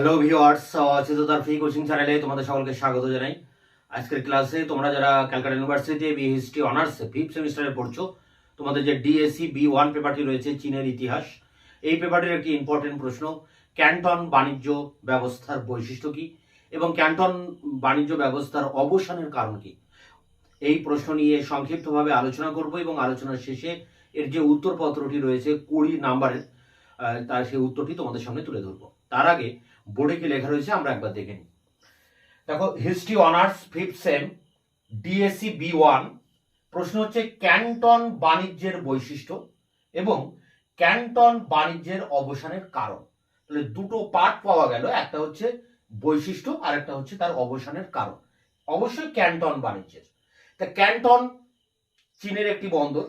Hello viewers চেততার free coaching চ্যানেলে তোমাদের সকলকে স্বাগত জানাই। আজকের ক্লাসে তোমরা যারা Calcutta University B history honours fifth সেমিস্টারে পড়ছো, তোমাদের যে ডিএসসি বি ওয়ান পেপারটি রয়েছে, চীনের ইতিহাস, এই পেপারটির একটি ইম্পর্টেন্ট প্রশ্ন ক্যান্টন বাণিজ্য ব্যবস্থার বৈশিষ্ট্য কি এবং ক্যান্টন বাণিজ্য ব্যবস্থার অবসানের কারণ কি? এই প্রশ্ন নিয়ে সংক্ষিপ্তভাবে আলোচনা করব এবং আলোচনার শেষে এর যে উত্তরপত্রটি রয়েছে কুড়ি নাম্বারের তার সেই উত্তরটি তোমাদের সামনে তুলে ধরবো। তার আগে বোর্ডে কি লেখা রয়েছে? আমরা একবার দেখে নিই। দেখো history honours fifth sem DSC B one প্রশ্ন হচ্ছে ক্যান্টন বাণিজ্যের বৈশিষ্ট্য এবং ক্যান্টন বাণিজ্যের অবসানের কারণ। তাহলে দুটো পার্ট পাওয়া গেল, একটা হচ্ছে বৈশিষ্ট্য আর একটা হচ্ছে তার অবসানের কারণ। অবশ্যই ক্যান্টন বাণিজ্যের। তা ক্যান্টন চীনের একটি বন্দর।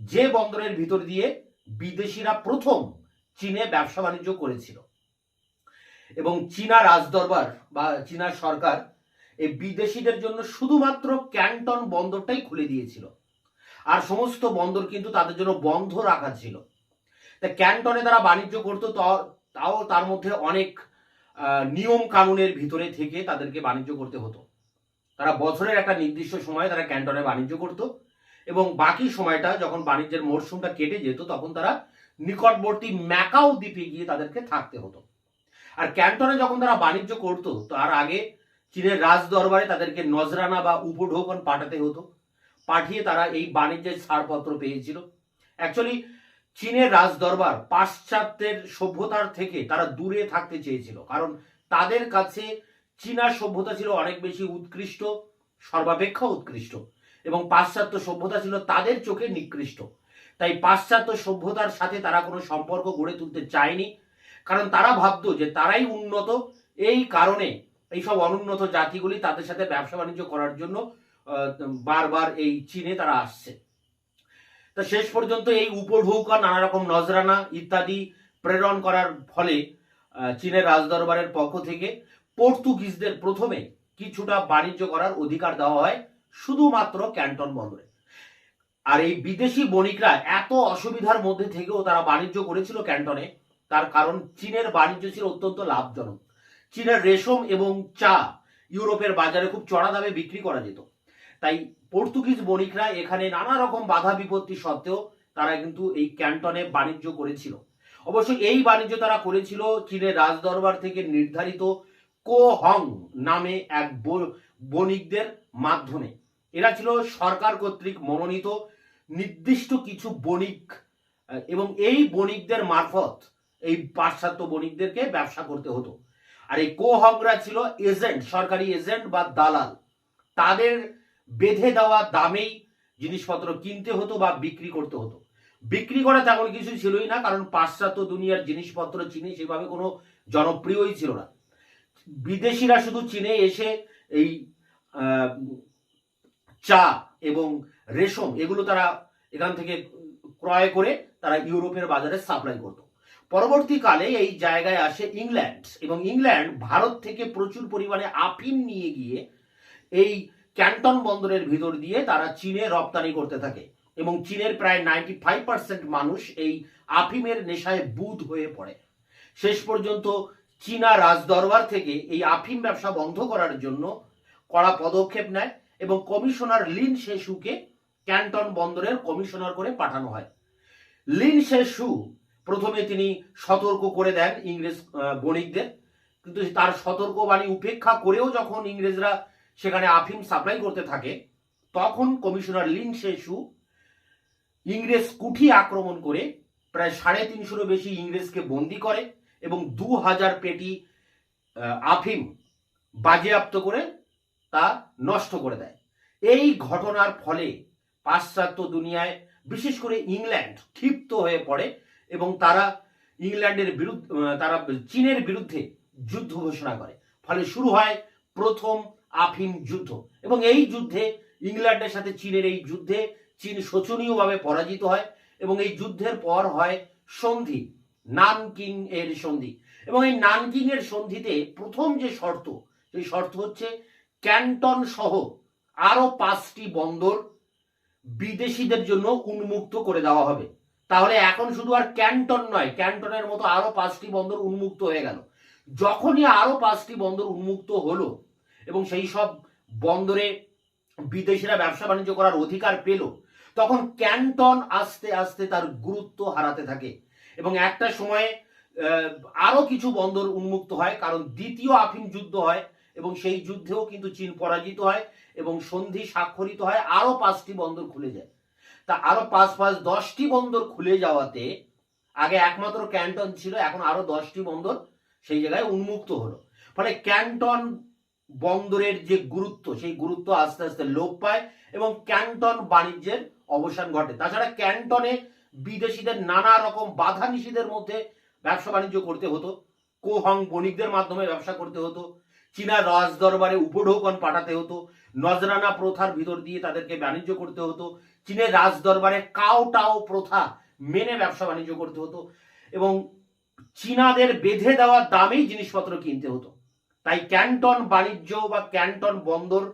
যে বন্দরের ভিতর দিয়ে বিদেশিরা প্রথম চীনে ব্যবসা বাণিজ্য করেছিল। এবং চীনা রাজদরবার বা চীনা সরকার এই বিদেশিদের জন্য শুধুমাত্র ক্যান্টন বন্দরটাই খুলে দিয়েছিল। আর সমস্ত বন্দর কিন্তু তাদের জন্য বন্ধ রাখা ছিল। তা ক্যান্টনে তারা বাণিজ্য করতো তাও তার মধ্যে অনেক নিয়ম কানুনের ভিতরে থেকে তাদেরকে বাণিজ্য করতে হতো। তারা বছরের একটা নির্দিষ্ট সময়ে তারা ক্যান্টনে বাণিজ্য করত এবং বাকি সময়টা যখন বাণিজ্যের মরশুমটা কেটে যেত, তখন তারা নিকটবর্তী ম্যাকাও দ্বীপে গিয়ে তাদেরকে থাকতে হতো। আর ক্যান্টনে যখন তারা বাণিজ্য করতো, তার আগে চীনের রাজ দরবারে তাদেরকে নজরানা বা উপঢৌকন পাঠাতে হতো। পাঠিয়ে তারা এই বাণিজ্যের ছাড়পত্র পেয়েছিল। অ্যাকচুয়ালি চীনের রাজ দরবার পাশ্চাত্যের সভ্যতার থেকে তারা দূরে থাকতে চেয়েছিল। কারণ তাদের কাছে চীনা সভ্যতা ছিল অনেক বেশি উৎকৃষ্ট, সর্বাপেক্ষা উৎকৃষ্ট। এবং পাশ্চাত্য সভ্যতা ছিল তাদের চোখে নিকৃষ্ট। তাই পাশ্চাত্য সভ্যতার সাথে তারা কোনো সম্পর্ক গড়ে তুলতে চায়নি। কারণ তারা ভাবতো যে তারাই উন্নত। এই কারণে এইসব অনুন্নত জাতিগুলি তাদের সাথে ব্যবসা বাণিজ্য করার জন্য বারবার এই চীনে তারা আসছে। তা শেষ পর্যন্ত এই উপঢৌকা নানা রকম নজরানা ইত্যাদি প্রেরণ করার ফলে চীনের রাজদরবারের পক্ষ থেকে পর্তুগিজদের প্রথমে কিছুটা বাণিজ্য করার অধিকার দেওয়া হয় শুধুমাত্র ক্যান্টন বন্দরে। আর এই বিদেশি বণিকরা এত অসুবিধার মধ্যে থেকেও তারা বাণিজ্য করেছিল ক্যান্টনে। তার কারণ চীনের বাণিজ্য ছিল অত্যন্ত লাভজনক। চীনের রেশম এবং চা ইউরোপের বাজারে খুব চড়া দামে বিক্রি করা যেত। তাই পর্তুগিজ বণিকরা এখানে নানা রকম বাধা বিপত্তি সত্ত্বেও তারা কিন্তু এই ক্যান্টনে বাণিজ্য করেছিল। অবশ্য এই বাণিজ্য তারা করেছিল চীনের রাজদরবার থেকে নির্ধারিত কো হং নামে এক বণিকদের মাধ্যমে। এরা ছিল সরকার কর্তৃক মনোনীত নির্দিষ্ট কিছু বণিক এবং এই বণিকদের মারফত এই পাশ্চাত্য বণিকদেরকে ব্যবসা করতে হতো। আর এই কোহংরা ছিল এজেন্ট, সরকারি এজেন্ট বা দালাল। তাদের বেঁধে দেওয়া দামেই জিনিসপত্র কিনতে হতো বা বিক্রি করতে হতো। বিক্রি করা তেমন কিছু ছিলই না, কারণ পাশ্চাত্য দুনিয়ার জিনিসপত্র চীনে সেভাবে কোনো জনপ্রিয়ই ছিল না। বিদেশিরা শুধু চীনে এসে এই চা এবং রেশম এগুলো তারা এখান থেকে ক্রয় করে তারা ইউরোপের বাজারে সাপ্লাই করত। পরবর্তীকালে এই জায়গায় আসে ইংল্যান্ড এবং ইংল্যান্ড ভারত থেকে প্রচুর পরিমাণে আফিম নিয়ে গিয়ে এই ক্যান্টন বন্দরের ভিতর দিয়ে তারা চীনে রপ্তানি করতে থাকে এবং চীনের প্রায় নাইনটি ফাইভ পার্সেন্ট মানুষ এই আফিমের নেশায় বুধ হয়ে পড়ে। শেষ পর্যন্ত চীনা রাজদরবার থেকে এই আফিম ব্যবসা বন্ধ করার জন্য কড়া পদক্ষেপ নেয় এবং কমিশনার লিন শেশুকে ক্যান্টন বন্দরের কমিশনার করে পাঠানো হয়। লিন শেশু প্রথমে তিনি সতর্ক করে দেন ইংরেজ বণিকদের কিন্তু তার সতর্কবাণী উপেক্ষা করেও যখন ইংরেজরা সেখানে আফিম সাপ্লাই করতে থাকে, তখন কমিশনার লিন শেশু ইংরেজ কুঠি আক্রমণ করে প্রায় সাড়ে তিনশোরও বেশি ইংরেজকে বন্দি করে এবং দু হাজার পেটি আফিম বাজেয়াপ্ত করে তা নষ্ট করে দেয়। এই ঘটনার ফলে পাশ্চাত্য দুনিয়ায়, বিশেষ করে ইংল্যান্ড, ক্ষিপ্ত হয়ে পড়ে। এবং তারা ইংল্যান্ডের বিরুদ্ধে তারা চীনের বিরুদ্ধে যুদ্ধ ঘোষণা করে। ফলে শুরু হয় প্রথম আফিম যুদ্ধ। এবং এই যুদ্ধে ইংল্যান্ডের সাথে চীনের এই যুদ্ধে চীন শোচনীয়ভাবে পরাজিত হয় এবং এই যুদ্ধের পর হয় সন্ধি নানকিং এর সন্ধি। এবং এই নানকিং এর সন্ধিতে প্রথম যে শর্ত, সেই শর্ত হচ্ছে ক্যান্টন সহ আরও পাঁচটি বন্দর বিদেশিদের জন্য উন্মুক্ত করে দেওয়া হবে। তাহলে এখন শুধু আর ক্যান্টন নয় ক্যান্টনের মতো আরও পাঁচটি বন্দর উন্মুক্ত হয়ে গেল। যখনই আরও পাঁচটি বন্দর উন্মুক্ত হলো এবং সেই সব বন্দরে বিদেশিরা ব্যবসা বাণিজ্য করার অধিকার পেল তখন ক্যান্টন আস্তে আস্তে তার গুরুত্ব হারাতে থাকে এবং একটা সময়ে আহ, আরও কিছু বন্দর উন্মুক্ত হয় কারণ দ্বিতীয় আফিম যুদ্ধ হয় এবং সেই যুদ্ধেও কিন্তু চীন পরাজিত হয় এবং সন্ধি স্বাক্ষরিত হয় আরও পাঁচটি বন্দর খুলে যায়। তা আরও পাঁচ পাঁচ দশটি বন্দর খুলে যাওয়াতে আগে একমাত্র ক্যান্টন ছিল, এখন আরও দশটি বন্দর সেই জায়গায় উন্মুক্ত হলো। ফলে ক্যান্টন বন্দরের যে গুরুত্ব, সেই গুরুত্ব আস্তে আস্তে লোপ পায় এবং ক্যান্টন বাণিজ্যের অবসান ঘটে। তাছাড়া ক্যান্টনে বিদেশিদের নানা রকম বাধা নিষেধের মধ্যে ব্যবসা বাণিজ্য করতে হতো। কোহং বণিকদের মাধ্যমে ব্যবসা করতে হতো। চীনা রাজ দরবারে উপঢৌকন পাঠাতে হতো। নজরানা প্রথার ভিতর দিয়ে তাদেরকে বাণিজ্য করতে হতো। চীনের রাজ দরবারে কাও টাও প্রথা মেনে ব্যবসা বাণিজ্য করতে হতো এবং চীনাদের বেঁধে দেওয়া দামেই জিনিসপত্র কিনতে হতো। তাই ক্যান্টন বাণিজ্য বা ক্যান্টন বন্দর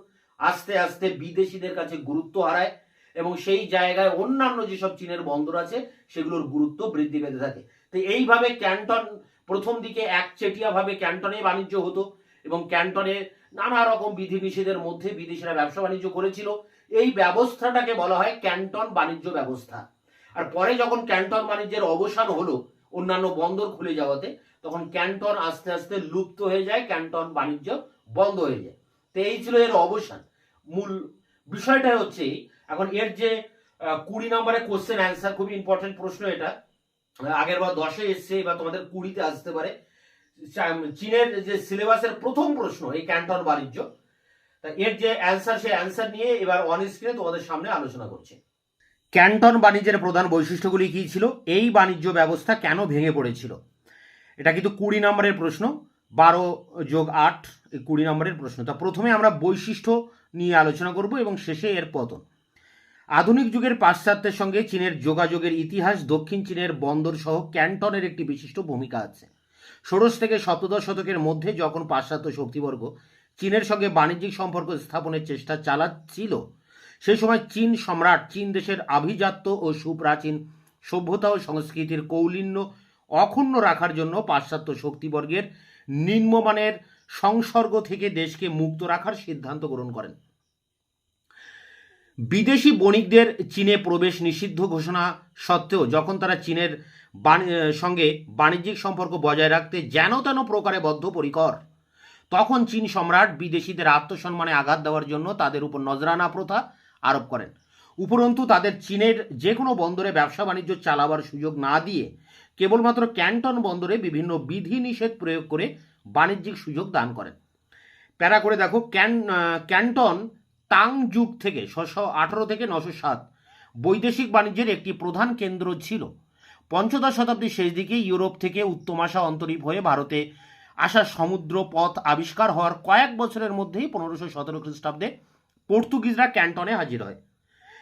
আস্তে আস্তে বিদেশিদের কাছে গুরুত্ব হারায় এবং সেই জায়গায় অন্যান্য যেসব চীনের বন্দর আছে, সেগুলোর গুরুত্ব বৃদ্ধি পেতে থাকে। তো এইভাবে ক্যান্টন প্রথম দিকে একচেটিয়া ভাবে ক্যান্টনে বাণিজ্য হতো এবং ক্যান্টনে নানা রকম বিধিনিষেধের মধ্যে বিদেশিরা ব্যবসা বাণিজ্য করেছিল। এই ব্যবস্থাটাকে বলা হয় ক্যান্টন বাণিজ্য ব্যবস্থা। আর পরে যখন ক্যান্টন বাণিজ্যের অবসান হলো অন্যান্য বন্দর খুলে যাওয়াতে, তখন ক্যান্টন আস্তে আস্তে লুপ্ত হয়ে যায়, ক্যান্টন বাণিজ্য বন্ধ হয়ে যায়। তো এই ছিল এর অবসান। মূল বিষয়টা হচ্ছে, এখন এর যে কুড়ি নম্বরের কোশ্চেন অ্যান্সার খুবই ইম্পর্টেন্ট প্রশ্ন এটা। আগের বার দশে এসছে, এবার তোমাদের কুড়িতে আসতে পারে। চীনের যে সিলেবাসের প্রথম প্রশ্ন, এই ক্যান্টন বাণিজ্য তা এর যে অ্যান্সার সেই অ্যান্সার নিয়ে এবার অন স্ক্রিনে তোমাদের সামনে আলোচনা করছে। ক্যান্টন বাণিজ্যের প্রধান বৈশিষ্ট্যগুলি কী ছিল? এই বাণিজ্য ব্যবস্থা কেন ভেঙে পড়েছিল? এটা কিন্তু কুড়ি নম্বরের প্রশ্ন, বারো যোগ আট কুড়ি নম্বরের প্রশ্ন। তা প্রথমে আমরা বৈশিষ্ট্য নিয়ে আলোচনা করব এবং শেষে এর পতন। আধুনিক যুগের পাশ্চাত্যের সঙ্গে চীনের যোগাযোগের ইতিহাস, দক্ষিণ চীনের বন্দর সহ ক্যান্টনের একটি বিশিষ্ট ভূমিকা আছে। ষোড়শ থেকে সপ্তদশ শতকের মধ্যে যখন পাশ্চাত্য শক্তিবর্গ চীনের সঙ্গে বাণিজ্যিক সম্পর্ক স্থাপনের চেষ্টা চালাচ্ছিল। সেই সময় চীন সম্রাট, চীন দেশের আভিজাত্য ও সুপ্রাচীন সভ্যতা ও সংস্কৃতির কৌলিন্য অক্ষুণ্ণ রাখার জন্য পাশ্চাত্য শক্তিবর্গের নিম্নমানের সংসর্গ থেকে দেশকে মুক্ত রাখার সিদ্ধান্ত গ্রহণ করেন। বিদেশি বণিকদের চীনে প্রবেশ নিষিদ্ধ ঘোষণা সত্ত্বেও যখন তারা চীনের সঙ্গে বাণিজ্যিক সম্পর্ক বজায় রাখতে যেন তেন প্রকারে বদ্ধপরিকর তখন চীন সম্রাট বিদেশিদের আত্মসম্মানে আঘাত দেওয়ার জন্য তাদের উপর নজরানা প্রথা আরোপ করেন। উপরন্তু তাদের চীনের যে কোনো বন্দরে ব্যবসা বাণিজ্য চালাবার সুযোগ না দিয়ে কেবলমাত্র ক্যান্টন বন্দরে বিভিন্ন বিধি নিষেধ প্রয়োগ করে বাণিজ্যিক সুযোগ দান করেন। প্যারা করে দেখো, ক্যান ক্যান্টন তাং যুগ থেকে ছশো আঠারো থেকে নশো সাত বৈদেশিক বাণিজ্যের একটি প্রধান কেন্দ্র ছিল। পঞ্চদশ শতাব্দীর শেষ দিকে ইউরোপ থেকে উত্তমাশা অন্তরীপ হয়ে ভারতে আসা সমুদ্র পথ আবিষ্কার হওয়ার কয়েক বছরের মধ্যেই পনেরোশো সতেরো খ্রিস্টাব্দে পর্তুগিজরা ক্যান্টনে হাজির হয়।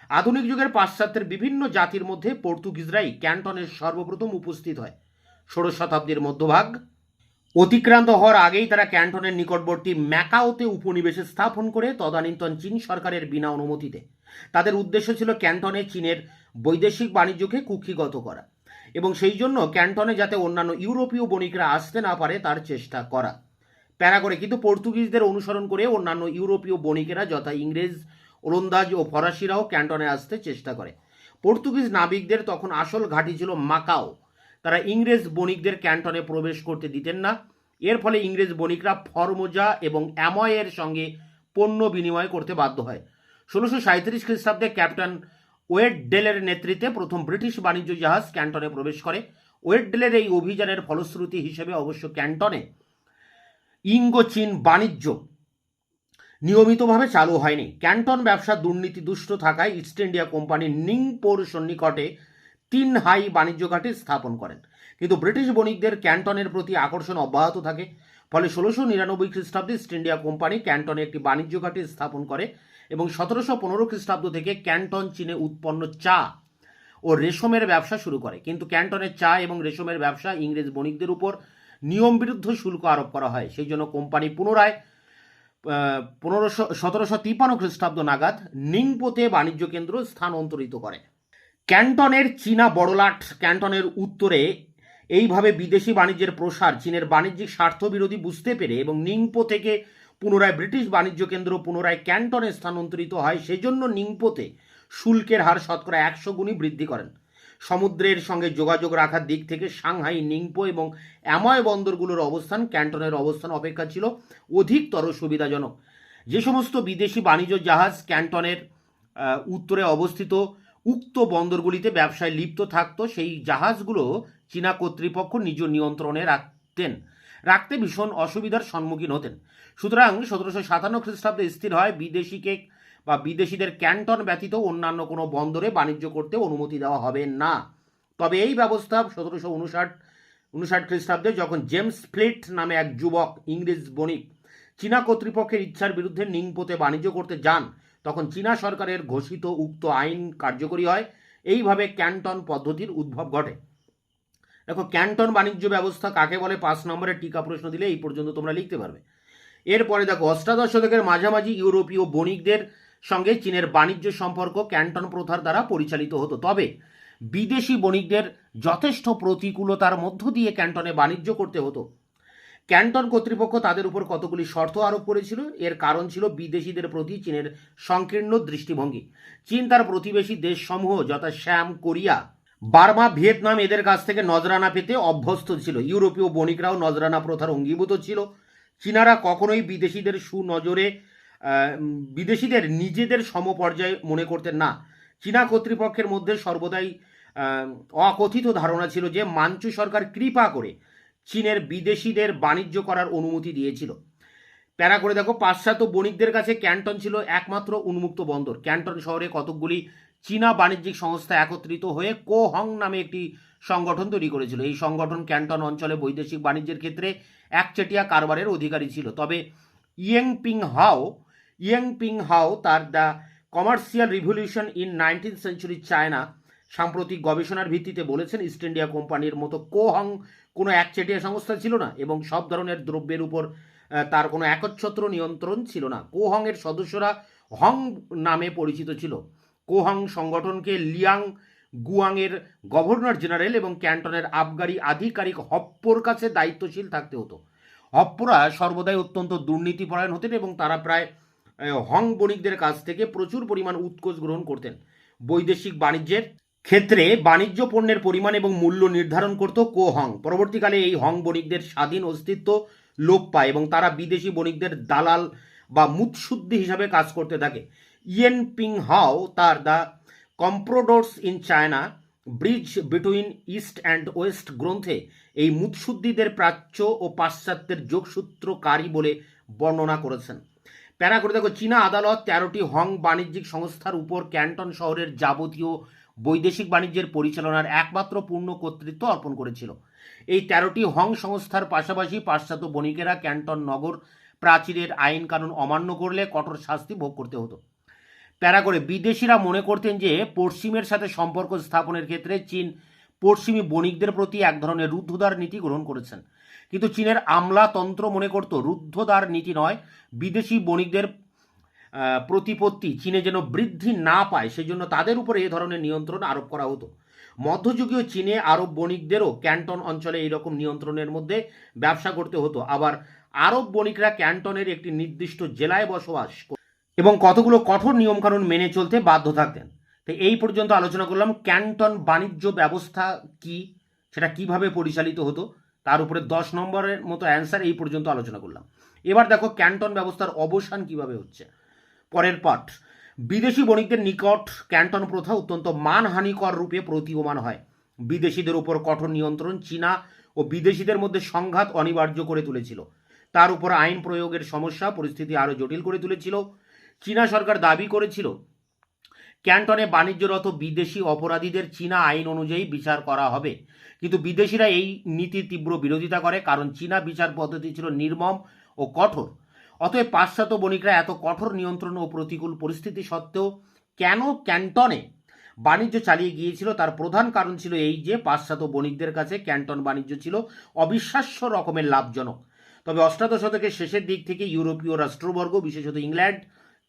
আধুনিক যুগের পাশ্চাত্যের বিভিন্ন জাতির মধ্যে পর্তুগিজরাই ক্যান্টনের সর্বপ্রথম উপস্থিত হয়। ষোড়শ শতাব্দীর মধ্যভাগ। অতিক্রান্ত হওয়ার আগেই তারা ক্যান্টনের নিকটবর্তী ম্যাকাওতে উপনিবেশে স্থাপন করে তদানীন্তন চীন সরকারের বিনা অনুমতিতে। তাদের উদ্দেশ্য ছিল ক্যান্টনে চীনের বৈদেশিক বাণিজ্যকে কুক্ষিগত করা। এবং সেই জন্য ক্যান্টনে যাতে অন্যান্য ইউরোপীয় বণিকরা আসতে না পারে, তার চেষ্টা করা। প্যারা করে কিন্তু পর্তুগিজদের অনুসরণ করে অন্যান্য ইউরোপীয় বণিকেরা যথা ইংরেজ, ওলন্দাজ ও ফরাসিরাও ক্যান্টনে আসতে চেষ্টা করে। পর্তুগিজ নাবিকদের তখন আসল ঘাঁটি ছিল মাকাও। তারা ইংরেজ বণিকদের ক্যান্টনে প্রবেশ করতে দিতেন না। এর ফলে ইংরেজ বণিকরা ফরমোজা এবং অ্যাময়ের সঙ্গে পণ্য বিনিময় করতে বাধ্য হয়। ষোলোশো সাঁত্রিশ খ্রিস্টাব্দে ক্যাপ্টেন ওয়েড ডেলের নেতৃত্বে প্রথম ব্রিটিশ বাণিজ্য জাহাজ ক্যান্টনে প্রবেশ করে। ওয়েড ডেলের এই অভিযানের ফলশ্রুতি হিসেবে অবশ্য ক্যান্টনে ইঙ্গো চীন বাণিজ্য নিয়মিতভাবে চালু হয়নি। ক্যান্টন ব্যবসা দুর্নীতি দুষ্ট থাকায় ইস্ট ইন্ডিয়া কোম্পানি নিংপোর সন্নিকটে তিন হাই বাণিজ্য ঘাঁটি স্থাপন করেন। কিন্তু ব্রিটিশ বণিকদের ক্যান্টনের প্রতি আকর্ষণ অব্যাহত থাকে। ফলে ষোলোশো নিরানব্বই খ্রিস্টাব্দে ইস্ট ইন্ডিয়া কোম্পানি ক্যান্টনে একটি বাণিজ্য ঘাঁটি স্থাপন করে। এবং সতেরোশো পনেরো খ্রিস্টাব্দ থেকে ক্যান্টন চীনে উৎপন্ন চা ও রেশমের ব্যবসা শুরু করে। কিন্তু ক্যান্টনের চা এবং রেশমের ব্যবসা ইংরেজ বণিকদের উপর নিয়ম বিরুদ্ধ শুল্ক আরোপ করা হয়। সেই জন্য কোম্পানি পুনরায় পনেরোশো, সতেরোশো তিপ্পান্ন খ্রিস্টাব্দ নাগাদ নিংপোতে বাণিজ্য কেন্দ্র স্থানান্তরিত করে। ক্যান্টনের চীনা বড়লাট ক্যান্টনের উত্তরে এইভাবে বিদেশি বাণিজ্যের প্রসার চীনের বাণিজ্যিক স্বার্থ বিরোধী বুঝতে পেরে এবং নিংপো থেকে পুনরায় ব্রিটিশ বাণিজ্য কেন্দ্র পুনরায় ক্যান্টনে স্থানান্তরিত হয়, সেজন্য নিংপোতে শুল্কের হার শতকরা একশো গুণই বৃদ্ধি করেন। সমুদ্রের সঙ্গে যোগাযোগ রাখার দিক থেকে সাংহাই নিংপো এবং অ্যাময় বন্দরগুলোর অবস্থান, ক্যান্টনের অবস্থান অপেক্ষা ছিল অধিকতর সুবিধাজনক। যে সমস্ত বিদেশি বাণিজ্য জাহাজ ক্যান্টনের উত্তরে অবস্থিত, উক্ত বন্দরগুলিতে ব্যবসায় লিপ্ত থাকতো, সেই জাহাজগুলো চীনা কর্তৃপক্ষ নিজ নিয়ন্ত্রণে রাখতেন। রাখতে ভীষণ অসুবিধার সম্মুখীন হতেন। সুতরাং সতেরোশো সাতান্ন খ্রিস্টাব্দে স্থির হয় বিদেশিকে বা বিদেশিদের ক্যান্টন ব্যতীত অন্যান্য কোনো বন্দরে বাণিজ্য করতে অনুমতি দেওয়া হবে না। তবে এই ব্যবস্থা সতেরোশো উনষাট উনষাট খ্রিস্টাব্দে যখন জেমস ফ্লিট নামে এক যুবক ইংরেজ বণিক চীনা কর্তৃপক্ষের ইচ্ছার বিরুদ্ধে নিংপোতে বাণিজ্য করতে যান, তখন চীনা সরকারের ঘোষিত উক্ত আইন কার্যকরী হয়। এইভাবে ক্যান্টন পদ্ধতির উদ্ভব ঘটে। দেখো, ক্যান্টন বাণিজ্য ব্যবস্থা কাকে বলে? পাঁচ নম্বরের টিকা প্রশ্ন দিলে এই পর্যন্ত তোমরা লিখতে পারবে। এরপরে দেখো, অষ্টাদশ শতকের মাঝামাঝি ইউরোপীয় বণিকদের সঙ্গে চীনের বাণিজ্য সম্পর্ক ক্যান্টন প্রথার দ্বারা পরিচালিত হতো। তবে বিদেশি বণিকদের যথেষ্ট প্রতিকূলতার মধ্য দিয়ে ক্যান্টনে বাণিজ্য করতে হতো। ক্যান্টন কর্তৃপক্ষ তাদের উপর কতগুলি শর্ত আরোপ করেছিল? এর কারণ ছিল বিদেশিদের প্রতি চীনের সংকীর্ণ দৃষ্টিভঙ্গি। চীন তার প্রতিবেশী দেশসমূহ, যথা শ্যাম, কোরিয়া বার্মা, ভিয়েতনাম এদের কাছ থেকে নজরানা পেতে অভ্যস্ত ছিল। ইউরোপীয় বণিকরাও নজরানা প্রথার অঙ্গীভূত ছিল। চীনারা কখনোই বিদেশিদের সুনজরে বিদেশিদের নিজেদের সমপর্যায়ে মনে করতেন না। চীনা কর্তৃপক্ষের মধ্যে সর্বদাই অকথিত ধারণা ছিল যে মাঞ্চু সরকার কৃপা করে চীনের বিদেশিদের বাণিজ্য করার অনুমতি দিয়েছিল। প্যারা করে দেখো, পাশ্চাত্য বণিকদের কাছে ক্যান্টন ছিল একমাত্র উন্মুক্ত বন্দর। ক্যান্টন শহরে কতকগুলি চীনা বাণিজ্যিক সংস্থা একত্রিত হয়ে কোহং নামে একটি সংগঠন তৈরি করেছিল। এই সংগঠন ক্যান্টন অঞ্চলে বৈদেশিক বাণিজ্যের ক্ষেত্রে একচেটিয়া কারবারের অধিকারী ছিল। তবে ইয়েং পিং হাও ইয়েং পিং হাও তার the commercial revolution in nineteen century China সাম্প্রতিক গবেষণার ভিত্তিতে বলেছেন, ইস্ট ইন্ডিয়া কোম্পানির মতো কোহং কোনো একচেটিয়া সংস্থা ছিল না এবং সব ধরনের দ্রব্যের উপর তার কোনো একচ্ছত্র নিয়ন্ত্রণ ছিল না। কোহংয়ের সদস্যরা হং নামে পরিচিত ছিল। কোহং সংগঠনকে লিয়াং গুয়াংয়ের গভর্নর জেনারেল এবং ক্যান্টনের আবগারি আধিকারিক হপ্পোর কাছে দায়িত্বশীল থাকতে হতো। হপ্পোরা সর্বদাই অত্যন্ত দুর্নীতিপরায়ণ হতেন এবং তারা প্রায় হং বণিকদের কাছ থেকে প্রচুর পরিমাণ উৎকোচ গ্রহণ করতেন। বৈদেশিক বাণিজ্যের ক্ষেত্রে বাণিজ্য পণ্যের পরিমাণ এবং মূল্য নির্ধারণ করত কো হং পরবর্তীকালে এই হং বণিকদের স্বাধীন অস্তিত্ব লোপ পায় এবং তারা বিদেশি বণিকদের দালাল বা মুৎসুদ্দি হিসাবে কাজ করতে থাকে। ইয়েন পিং হাও তার the compradors in China, bridge between east and west গ্রন্থে এই মুৎসুদ্দিদের প্রাচ্য ও পাশ্চাত্যের যোগসূত্রকারী বলে বর্ণনা করেছেন। প্যারা করে দেখো, চীনা আদালত তেরোটি হং বাণিজ্যিক সংস্থার উপর ক্যান্টন শহরের যাবতীয় বৈদেশিক বাণিজ্যের পরিচালনার একমাত্র পূর্ণ কর্তৃত্ব অর্পণ করেছিল। এই তেরোটি হং সংস্থার পাশাপাশি পাশ্চাত্য বণিকেরা ক্যান্টন নগর প্রাচীরের আইন কানুন অমান্য করলে কঠোর শাস্তি ভোগ করতে হতো। প্যারা করে বিদেশিরা মনে করতেন যে পশ্চিমের সাথে সম্পর্ক স্থাপনের ক্ষেত্রে চীন পশ্চিমী বণিকদের প্রতি এক ধরনের রুদ্ধদ্বার নীতি গ্রহণ করেছেন। কিন্তু চীনের আমলাতন্ত্র মনে করত রুদ্ধদ্বার নীতি নয়, বিদেশি বণিকদের প্রতিপত্তি চীনে যেন বৃদ্ধি না পায়, সেজন্য তাদের উপরে এ ধরনের নিয়ন্ত্রণ আরোপ করা হতো। মধ্যযুগীয় চীনে আরব বণিকদেরও ক্যান্টন অঞ্চলে এইরকম নিয়ন্ত্রণের মধ্যে ব্যবসা করতে হতো। আবার আরব বণিকরা ক্যান্টনের একটি নির্দিষ্ট জেলায় বসবাস এবং কতগুলো কঠোর নিয়মকানুন মেনে চলতে বাধ্য থাকতেন। তো এই পর্যন্ত আলোচনা করলাম, ক্যান্টন বাণিজ্য ব্যবস্থা কি? সেটা কীভাবে পরিচালিত হতো? তার উপরে দশ নম্বরের মতো অ্যান্সার এই পর্যন্ত আলোচনা করলাম। এবার দেখো ক্যান্টন ব্যবস্থার অবসান কীভাবে হচ্ছে। পরের পাঠ, বিদেশি বণিকদের নিকট ক্যান্টন প্রথা অত্যন্ত মানহানিকর রূপে প্রতীয়মান হয়। বিদেশিদের উপর কঠোর নিয়ন্ত্রণ চীনা ও বিদেশিদের মধ্যে সংঘাত অনিবার্য করে তুলেছিল। তার উপর আইন প্রয়োগের সমস্যা, পরিস্থিতি আরও জটিল করে তুলেছিল। চীনা সরকার দাবি করেছিল, ক্যান্টনে বাণিজ্যরত বিদেশি অপরাধীদের চীনা আইন অনুযায়ী বিচার করা হবে। কিন্তু বিদেশিরা এই নীতির তীব্র বিরোধিতা করে, কারণ চীনা বিচার পদ্ধতি ছিল নির্মম ও কঠোর। অতএব পাশ্চাত্য বণিকরা এত কঠোর নিয়ন্ত্রণ ও প্রতিকূল পরিস্থিতি সত্ত্বেও কেন ক্যান্টনে বাণিজ্য চালিয়ে গিয়েছিল? তার প্রধান কারণ ছিল এই যে, পাশ্চাত্য বণিকদের কাছে ক্যান্টন বাণিজ্য ছিল অবিশ্বাস্য রকমের লাভজনক। তবে অষ্টাদশ শতকের শেষের দিক থেকে ইউরোপীয় রাষ্ট্রবর্গ, বিশেষত ইংল্যান্ড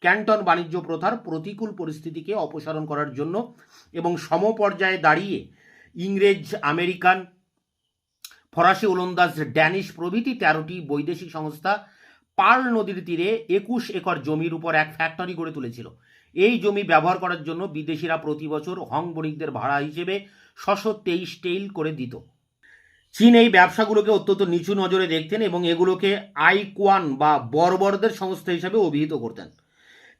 ক্যান্টন বাণিজ্য প্রথার প্রতিকূল পরিস্থিতিকে অপসারণ করার জন্য এবং সমপর্যায়ে দাঁড়িয়ে ইংরেজ, আমেরিকান, ফরাসি, ওলন্দাজ, ড্যানিশ প্রভৃতি তেরোটি বৈদেশিক সংস্থা পার্ল নদীর তীরে একুশ একর জমির উপর এক ফ্যাক্টরি গড়ে তুলেছিল। এই জমি ব্যবহার করার জন্য বিদেশিরা প্রতি বছর হং বণিকদের ভাড়া হিসেবে ছশো তেইশ টেইল করে দিত। চীন এই ব্যবসাগুলোকে অত্যন্ত নিচু নজরে দেখতেন এবং এগুলোকে আইকোয়ান বা বর্বরদের সংস্থা হিসাবে অভিহিত করতেন।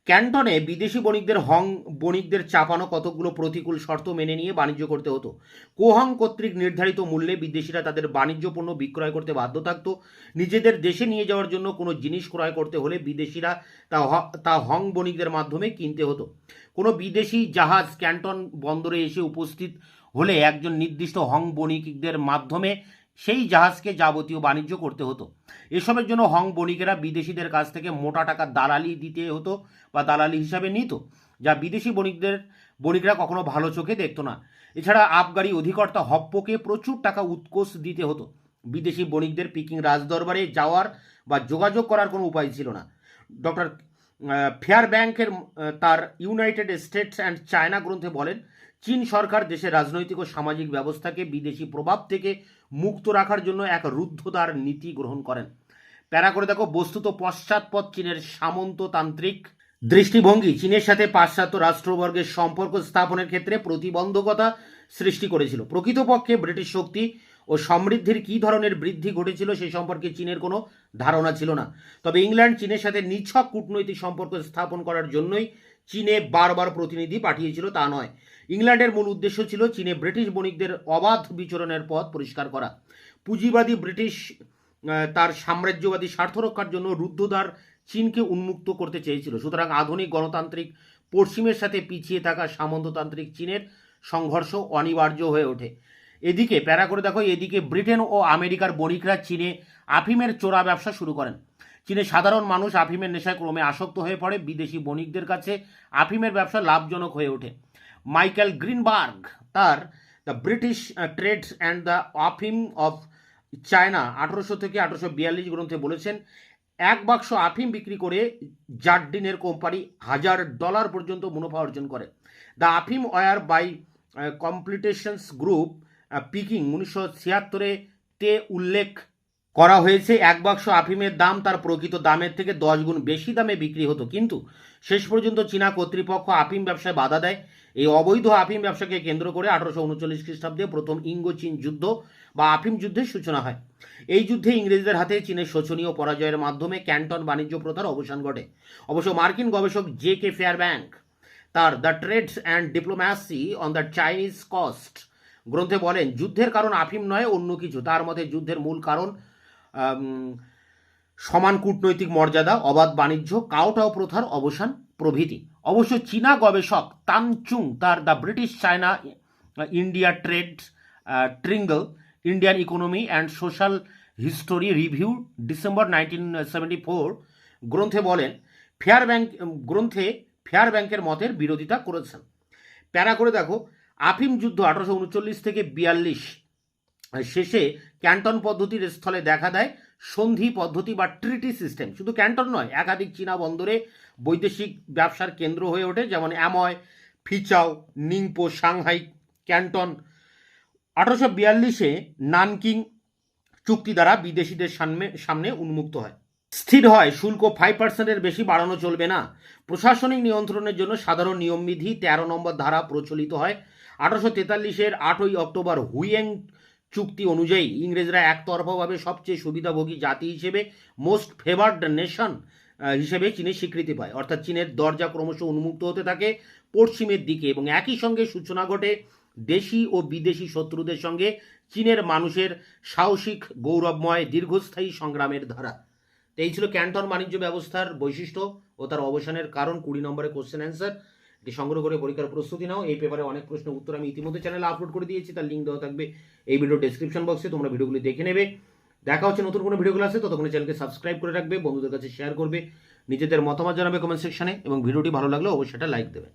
ক্যান্টনে বিদেশি বণিকদের হং, বণিকদের চাপানো কতগুলো প্রতিকূল শর্ত মেনে নিয়ে বাণিজ্য করতে হতো। কোহং কর্তৃক নির্ধারিত মূল্যে বিদেশিরা তাদের বাণিজ্য পণ্য বিক্রয় করতে বাধ্য থাকত। নিজেদের দেশে নিয়ে যাওয়ার জন্য কোনো জিনিস ক্রয় করতে হলে বিদেশিরা তা হ- তা হং বণিকদের মাধ্যমে কিনতে হতো। কোনো বিদেশি জাহাজ ক্যান্টন বন্দরে এসে উপস্থিত হলে একজন নির্দিষ্ট হং বণিকদের মাধ্যমে সেই জাহাজকে যাবতীয় বাণিজ্য করতে হতো। এসবের জন্য হং বণিকেরা বিদেশিদের কাছ থেকে মোটা টাকা দালালি দিতে হতো বা দালালি হিসাবে নিত, যা বিদেশি বণিকদের, বণিকরা কখনো ভালো চোখে দেখতো না। এছাড়া আবগারি অধিকর্তা হপ্পকে প্রচুর টাকা উৎকোষ দিতে হতো। বিদেশি বণিকদের পিকিং রাজদরবারে যাওয়ার বা যোগাযোগ করার কোনো উপায় ছিল না। ডক্টর ফেয়ার ব্যাংকের তার ইউনাইটেড স্টেটস অ্যান্ড চায়না গ্রন্থে বলেন চীন সরকার দেশের রাজনৈতিক ও সামাজিক ব্যবস্থাকে বিদেশি প্রভাব থেকে মুক্ত রাখার জন্য এক রুদ্ধদ্বার নীতি গ্রহণ করেন। প্যারা করে দেখো, বস্তুত পশ্চাৎপদ চীনের সামন্ততান্ত্রিক দৃষ্টিভঙ্গি চীনের সাথে পাশ্চাত্য রাষ্ট্রবর্গের সম্পর্ক স্থাপনের ক্ষেত্রে প্রতিবন্ধকতা সৃষ্টি করেছিল। প্রকৃতপক্ষে ব্রিটিশ শক্তি ও সমৃদ্ধির কী ধরনের বৃদ্ধি ঘটেছিল সে সম্পর্কে চীনের কোনো ধারণা ছিল না। তবে ইংল্যান্ড চীনের সাথে নিছক কূটনৈতিক সম্পর্ক স্থাপন করার জন্যই চীনে বারবার প্রতিনিধি পাঠিয়েছিল তা নয়। ইংল্যান্ডের মূল উদ্দেশ্য ছিল চীনে ব্রিটিশ বণিকদের অবাধ বিচরণের পথ পরিষ্কার করা। পুঁজিবাদী ব্রিটিশ তার সাম্রাজ্যবাদী স্বার্থ রক্ষার জন্য রুদ্ধদ্বার চীনকে উন্মুক্ত করতে চেয়েছিল। সুতরাং আধুনিক গণতান্ত্রিক পশ্চিমের সাথে পিছিয়ে থাকা সামন্ততান্ত্রিক চীনের সংঘর্ষ অনিবার্য হয়ে ওঠে। এদিকে, প্যারা করে দেখো, এদিকে ব্রিটেন ও আমেরিকার বণিকরা চীনে আফিমের চোরা ব্যবসা শুরু করেন। চীনে সাধারণ মানুষ আফিমের নেশায় ক্রমে আসক্ত হয়ে পড়ে। বিদেশি বণিকদের কাছে আফিমের ব্যবসা লাভজনক হয়ে ওঠে। মাইকেল গ্রিনবার্গ তার the British trades and the আফিম অফ চায়না আঠারোশো থেকে আঠারোশো বিয়াল্লিশ গ্রন্থে বলেছেন, এক বাক্স আফিম বিক্রি করে জার্ডিনের কোম্পানি হাজার ডলার পর্যন্ত মুনাফা অর্জন করে। দ্য আফিম war by compilations group Peking উনিশশো ছিয়াত্তরে তে উল্লেখ করা হয়েছে। এক বাক্স আফিমের দাম তার প্রকৃত দামের থেকে দশ গুণ বেশি দামে বিক্রি হতো। কিন্তু শেষ পর্যন্ত চীনা কর্তৃপক্ষ আফিম ব্যবসায় বাধা দেয়। এই অবৈধ আফিম ব্যবসাকে কেন্দ্র করে আঠারোশো উনচল্লিশ খ্রিস্টাব্দে প্রথম ইঙ্গো চীন যুদ্ধ বা আফিম যুদ্ধের সূচনা হয়। এই যুদ্ধে ইংরেজদের হাতে চীনের শোচনীয় পরাজয়ের মাধ্যমে ক্যান্টন বাণিজ্য প্রথার অবসান ঘটে। অবশ্য মার্কিন গবেষক জে কে ফেয়ার ব্যাংক তার the trades and diplomacy on the Chinese coast গ্রন্থে বলেন, যুদ্ধের কারণ আফিম নয়, অন্য কিছু। তার মতে, যুদ্ধের মূল কারণ সমান কূটনৈতিক মর্যাদা, অবাধ বাণিজ্য কাউটাও প্রথার অবসান প্রভৃতি। অবশ্য চীনা গবেষক তানচুং তার the British China, India trade triangle, Indian economy and social history review, December nineteen seventy four গ্রন্থে বলেন, ফেয়ার ব্যাংক গ্রন্থে ফেয়ার ব্যাংকের মতের বিরোধিতা করেছেন। প্যারা করে দেখো, আফিম যুদ্ধ আঠারোশো উনচল্লিশ থেকে বিয়াল্লিশ শেষে ক্যান্টন পদ্ধতির স্থলে দেখা দেয় সন্ধি পদ্ধতি বা ট্রিটি সিস্টেম শুধু ক্যান্টন নয়, একাধিক চীনা বন্দরে বৈদেশিক ব্যবসার কেন্দ্র হয়ে ওঠে, যেমন Amoy, Foochow, Ningpo, Shanghai, Canton. আঠারোশো বিয়াল্লিশে নানকিং চুক্তি দ্বারা বিদেশিদের সামনে সামনে উন্মুক্ত হয়। স্থির হয়, শুল্ক ফাইভ পার্সেন্টের বেশি বাড়ানো চলবে না। প্রশাসনিক নিয়ন্ত্রণের জন্য সাধারণ নিয়মবিধি তেরো নম্বর ধারা প্রচলিত হয়। আঠারোশো তেতাল্লিশের আটই অক্টোবর হুইয়েং চুক্তি অনুযায়ী ইংরেজরা একতরফাভাবে সবচেয়ে সুবিধাভোগী জাতি হিসেবে মোস্ট ফেভার্ড নেশন হিসেবে চীনের স্বীকৃতি পায়। অর্থাৎ চীনের দরজা ক্রমশ উন্মুক্ত হতে থাকে পশ্চিমের দিকে এবং একই সঙ্গে সূচনা ঘটে দেশি ও বিদেশি শত্রুদের সঙ্গে চীনের মানুষের সাহসিক, গৌরবময়, দীর্ঘস্থায়ী সংগ্রামের ধারা। এই ছিল ক্যান্টন বাণিজ্য ব্যবস্থার বৈশিষ্ট্য ও তার অবসানের কারণ। কুড়ি নম্বরের কোশ্চেন অ্যান্সার এটি সংগ্রহ করে পরীক্ষার প্রস্তুতি নাও। এই পেপারে অনেক প্রশ্নের উত্তর আমি ইতিমধ্যে চ্যানেলে আপলোড করে দিয়েছি, তার লিঙ্ক দেওয়া থাকবে এই ভিডিও ডেসক্রিপশন বক্সে তোমরা ভিডিওগুলি দেখে নেবে। দেখা হচ্ছে নতুন কোনো ভিডিওগুলো আছে ততক্ষণ চ্যানেলকে সাবস্ক্রাইব করে রাখবে, বন্ধুদের কাছে শেয়ার করবে, নিজেদের মতামত জানাবে কমেন্ট সেকশনে এবং ভিডিওটি ভালো লাগলে অবশ্যই এটা লাইক দেবে।